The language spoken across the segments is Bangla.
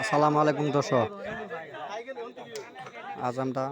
আসসালামু আলাইকুম, দর্শক। আজ আমরা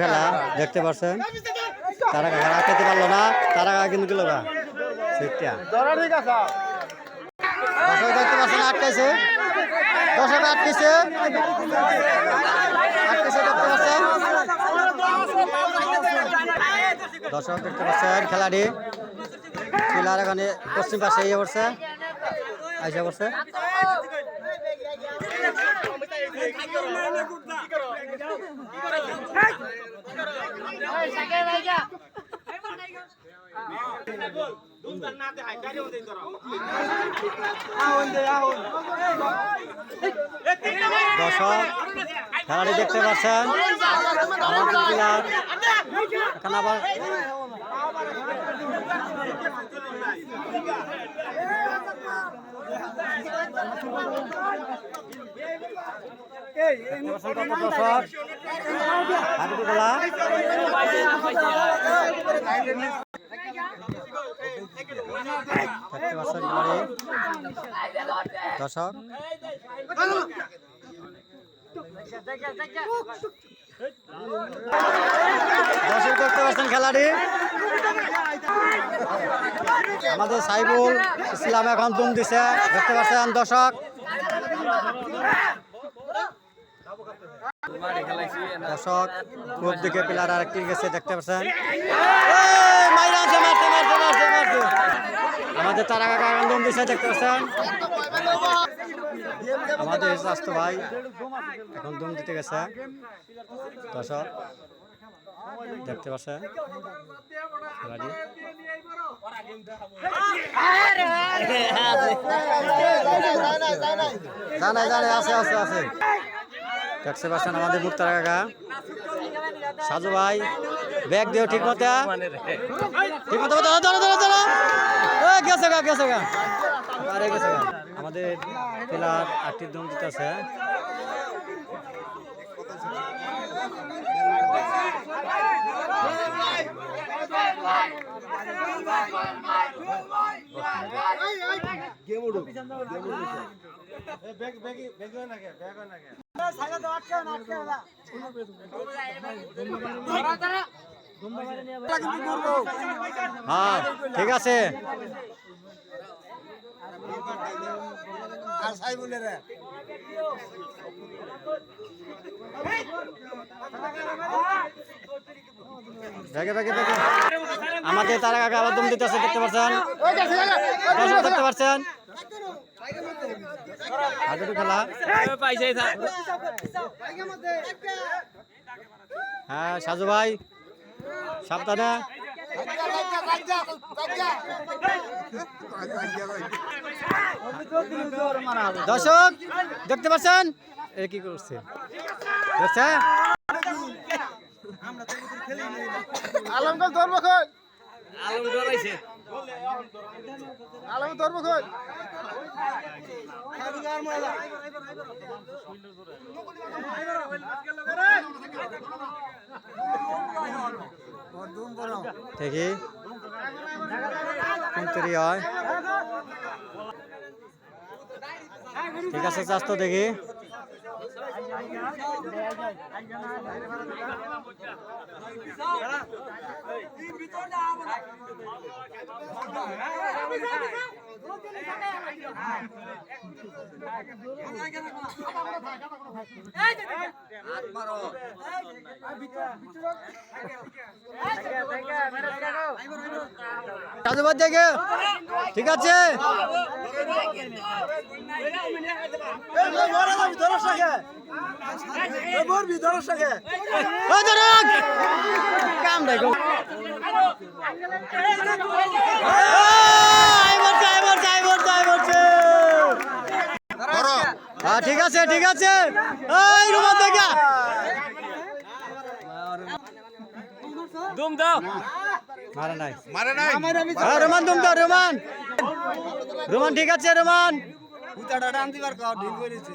খেলা, দেখতে পাচ্ছেন তারা খেলা খেতে পারল না, তারা কিন্তু গেল না। সেটা দেখতে পাচ্ছেন, আটকাইছে। দর্শক আটকেছে আটকেছে দেখতে পাচ্ছেন। দর্শক, দেখতে পাচ্ছেন, খেলাটি খেলার এখানে পশ্চিম পাশে ইয়ে পড়ছে আইসা পড়ছে। দর্শক খেলাটি দেখতে পাচ্ছেন। এখানে আবার দর্শক দর্শক দেখতে পাচ্ছেন খেলাটি। আমাদের সাইবুল ইসলাম এখন দুম দিছে। দেখতে পাচ্ছেন দর্শক? দর্শক, খুব দিকে প্লেয়ার আর একটি গেছে, দেখতে পাচ্ছেন। আমাদের তারা কাকা এখন দুম দিছে, দেখতে পাচ্ছেন। আমাদের স্বাস্থ্য ভাই এখন দুম দিতে গেছে। দর্শক দেখতে জানাই জানাই আছে আছে আছে দেখতে পাচ্ছেন আমাদের মুক্তার কাকা। সাজু ভাই ব্যাগ দিও ঠিক মতো। ঠিক মতো ধরো ধরো ধরো ধরো। এ, গেছে গা গেছে গা। আরে গেছে গা। আমাদের প্লেয়ার আটটি দম দিতেছে। হ্যাঁ ঠিক আছে। আর সাইবুলের আমাদের তারা কাকা আবার দম দিতেছে, দেখতে পাচ্ছেন দেখতে পাচ্ছেন হাডুডু খেলা। হ্যাঁ সাজু ভাই, সাবধানে। দর্শক, দেখতে পাচ্ছেন এ কি করছে? আলমকাল ধরবো কই? আলম ধরবো কই? দেখি। কোনতরি হয়। ঠিক আছে চাষ দেখি। সাধুবাদ দেখে ঠিক আছে মরবি ধরস নাকি কাম দেখো। হ্যাঁ ঠিক আছে ঠিক আছে। এই রুমান দেখা দুম দাও। মারা নাই। মারে নাই? হ্যাঁ রোমান তুমি তো রোমান। রোমান ঠিক আছে রোমান। উতাটা টান দিবার কাও ঢিল করেছে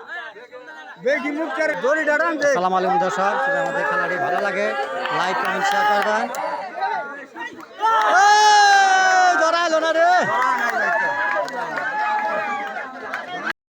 সালাম আলাইকুম দর্শক আমাদের খেলাটি ভালো লাগে। লাইক কমেন্ট শেয়ার করবেন। এই, ধরা এলো না রে।